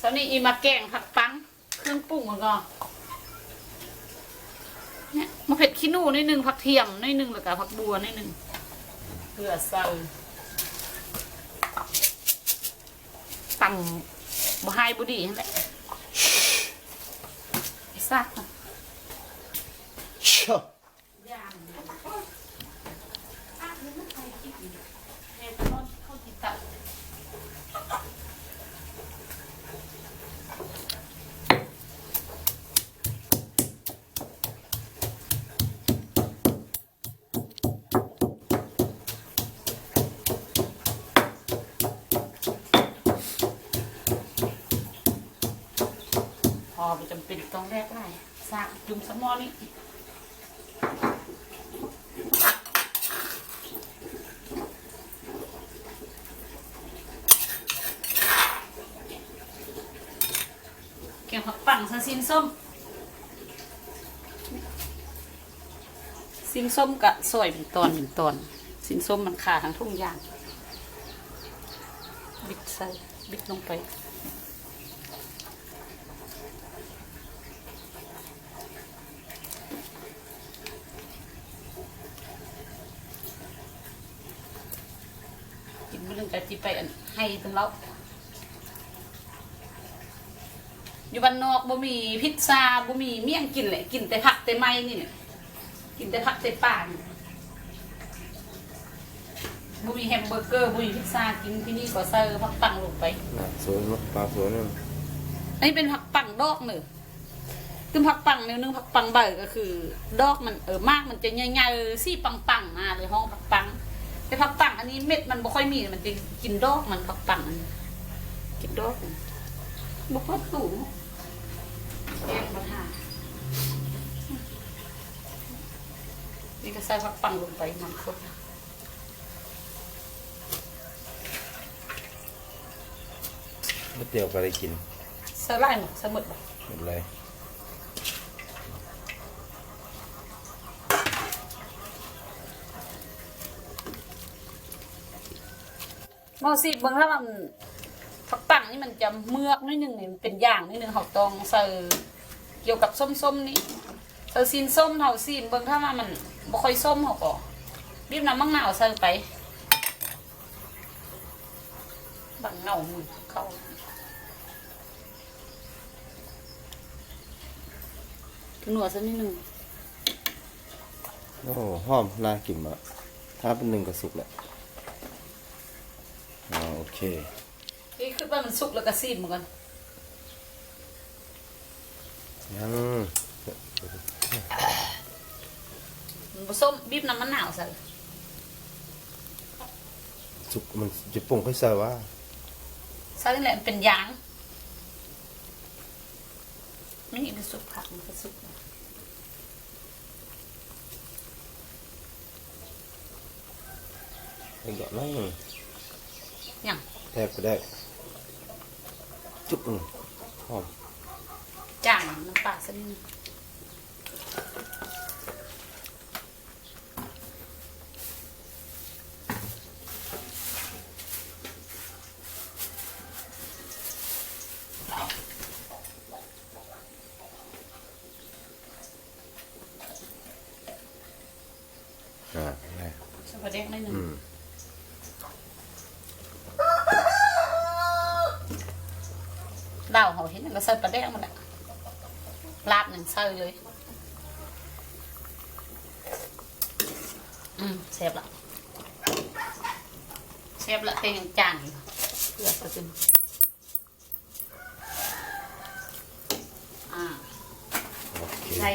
สาวนี้อีมาแกงผักปัง เครื่องปรุงมันก็เนี่ยมะเผ็ดขี้หนูนิดนึงผักเทียมนิดนึงแล้วก็ผักบัวนิดนึงเพื่อใส่ตำบะไฮบุดีนั่นแหละไอ้ซักน่ะ เชอะ ย่างอะเดี๋ยวมันใส่อีกเฮ็ดทอดข้าวจีตับ พ อไปจำเป็นต้องแรกได้สากจุ่มสมอนี่เกี่ยวกับปั่งซะสินส้มสินส้มกะซอยเป็นตอนเป็นตอนสินส้มมันขาทั้งทุ่งยาง บิดใส่บิดลงไป กินมื้อนึงก็จิไปอันให้ตำเล้าอยู่บ้านนอกบ่มีพิซซ่าบ่มีเมี่ยงกินเลยกินแต่ผักแต่ไม้นี่เนี่ยกินแต่ผักแต่ป่านี่บ่มีแฮมเบอร์เกอร์บ่มีพิซซ่ากินที่นี่ก็เสิร์ฟผักปังลงไปน่ะสวยมั้ยปลาสวยเนอะอันนี้เป็นผักปังดอกหนึ่งคือผักปังเนี่ยนึงผักปังใบก็คือ ดอกมันเออมากมันจะใหญ่ๆซี่ปังๆมาเลยห้องผักปัง แต่ผักปังอันนี้เม็ดมันบ่ค่อยมีมันจะกินดอกมันผักปังอันนี้กินดอกมันบ่ค่อยสูงแกงปัญหานี่ก็ใส่ผักปังลงไปมันคดไม่เตียวก็ได้กินใส่ไล่หมดใส่หมดบ่หมดเลย มอสิเบิ่งถ้ามันผักปังนี่มันจะเมือกนิดนึงนี่มันเป็นอย่างนิดนึงเขาต้องใส่เกี่ยวกับส้มๆนี่ใส่ซีนส้มเท่าซีนเบิ่งถ้าว่ามันบ่ค่อยส้มเขาก็บีบน้ำมังนาวใส่ไปบังเงามือเข้าหนัวสักนิดนึงโอ้หอมน่ากินมากถ้าเป็นหนึ่งก็สุกแหละ โอเคนี่คือว่ามันสุกแล้วก็ซีนเหมือนกันยังมันผสมบีบน้ำมะนาวใส่สุกมันจะปรุงค่อยใส่ว่าใส่นี่แหละมันเป็นยางไม่เห็นเป็นสุกผักมันก็สุกแล้วอีกดอกนั่ง อย่างแทบก็ได้ จุ๊บหนึ่งหอมจ่างน้ำปลาสักนิดนึงอ่าได้ใส่ปลาแดกนิดนึง อืมดาวเขาเห็นแล้วก็ใส่ปลาแดกมันแหละลาบหนึ่งใส่เลย อืมเสียบละเสียบละเป็นจางอยู่เพื่อจะเป็นอ่า โอเคใส่